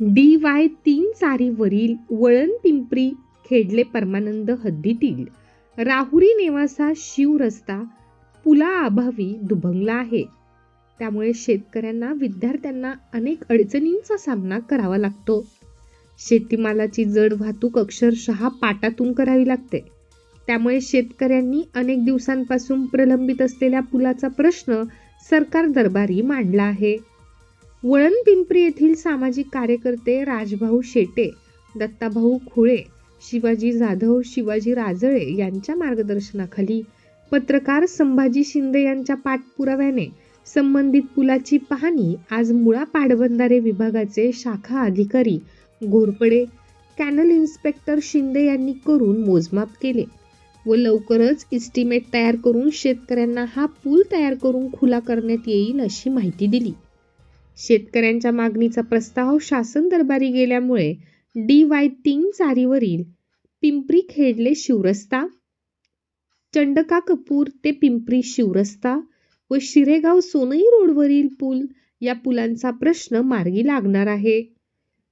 D Y तीन चारीवरील वळण पिंपरी खेडले परमानंद हद्दीतील राहुरी नेवासा शिव रस्ता पुलाअभावी दुभंगला आहे. त्यामुळे शेतकऱ्यांना विद्यार्थ्यांना अनेक अडचणींचा सामना करावा लागतो. शेतीमालाची जड वाहतूक अक्षरशः पाटातून करावी लागते. त्यामुळे शेतकऱ्यांनी अनेक दिवसांपासून प्रलंबित असलेल्या पुलाचा प्रश्न सरकार दरबारी मांडला आहे. वळण पिंपरी येथील सामाजिक कार्यकर्ते राजभाऊ शेटे दत्ताभाऊ खुळे शिवाजी जाधव शिवाजी राजळे यांच्या मार्गदर्शनाखाली पत्रकार संभाजी शिंदे यांच्या पाठपुराव्याने संबंधित पुलाची पाहणी आज मुळा पाटबंधारे विभागाचे शाखा अधिकारी घोरपडे कॅनल इन्स्पेक्टर शिंदे यांनी करून मोजमाप केले व लवकरच इस्टिमेट तयार करून शेतकऱ्यांना हा पूल तयार करून खुला करण्यात येईल अशी माहिती दिली. शेतकऱ्यांच्या मागणीचा प्रस्ताव शासन दरबारी गेल्यामुळे डी वाय तीन चारीवरील पिंपरी खेडले शिवरस्ता चंडका कपूर ते पिंपरी शिवरस्ता व शिरेगाव सोनई रोडवरील पूल या पुलांचा प्रश्न मार्गी लागणार आहे.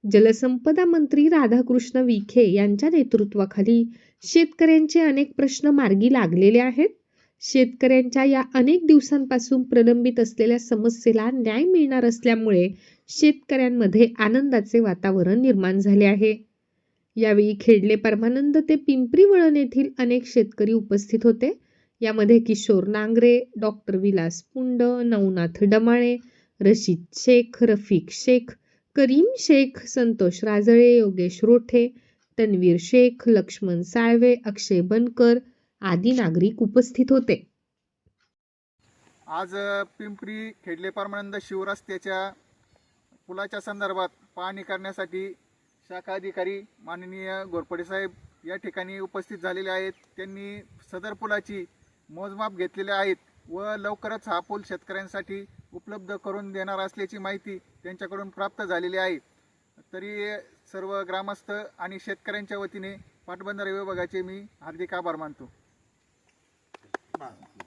जलसंपदा मंत्री राधाकृष्ण विखे यांच्या नेतृत्वाखाली शेतकऱ्यांचे अनेक प्रश्न मार्गी लागलेले आहेत. शेतकऱ्यांच्या या अनेक दिवसांपासून प्रलंबित असलेल्या समस्येला न्याय मिळणार असल्यामुळे शेतकऱ्यांमध्ये आनंदाचे वातावरण निर्माण झाले आहे. यावेळी खेडले परमानंद ते पिंपरी वळण येथील अनेक शेतकरी उपस्थित होते. यामध्ये किशोर नांगरे डॉक्टर विलास पुंड नवनाथ डमाळे रशीद शेख रफिक शेख करीम शेख संतोष राजळे योगेश रोठे तन्वीर शेख लक्ष्मण साळवे अक्षय बनकर आदी नागरिक उपस्थित होते. आज पिंपरी खेडले परमानंद शिवरस्त्याच्या पुलाच्या संदर्भात पाहणी करण्यासाठी शाखा अधिकारी माननीय घोरपडे साहेब या ठिकाणी उपस्थित झालेले आहेत. त्यांनी सदर पुलाची मोजमाप घेतलेले आहेत व लवकरच हा पूल शेतकऱ्यांसाठी उपलब्ध करून देणार असल्याची माहिती त्यांच्याकडून प्राप्त झालेली आहे. तरी सर्व ग्रामस्थ आणि शेतकऱ्यांच्या वतीने पाटबंधारे विभागाचे मी हार्दिक आभार मानतो. Martin.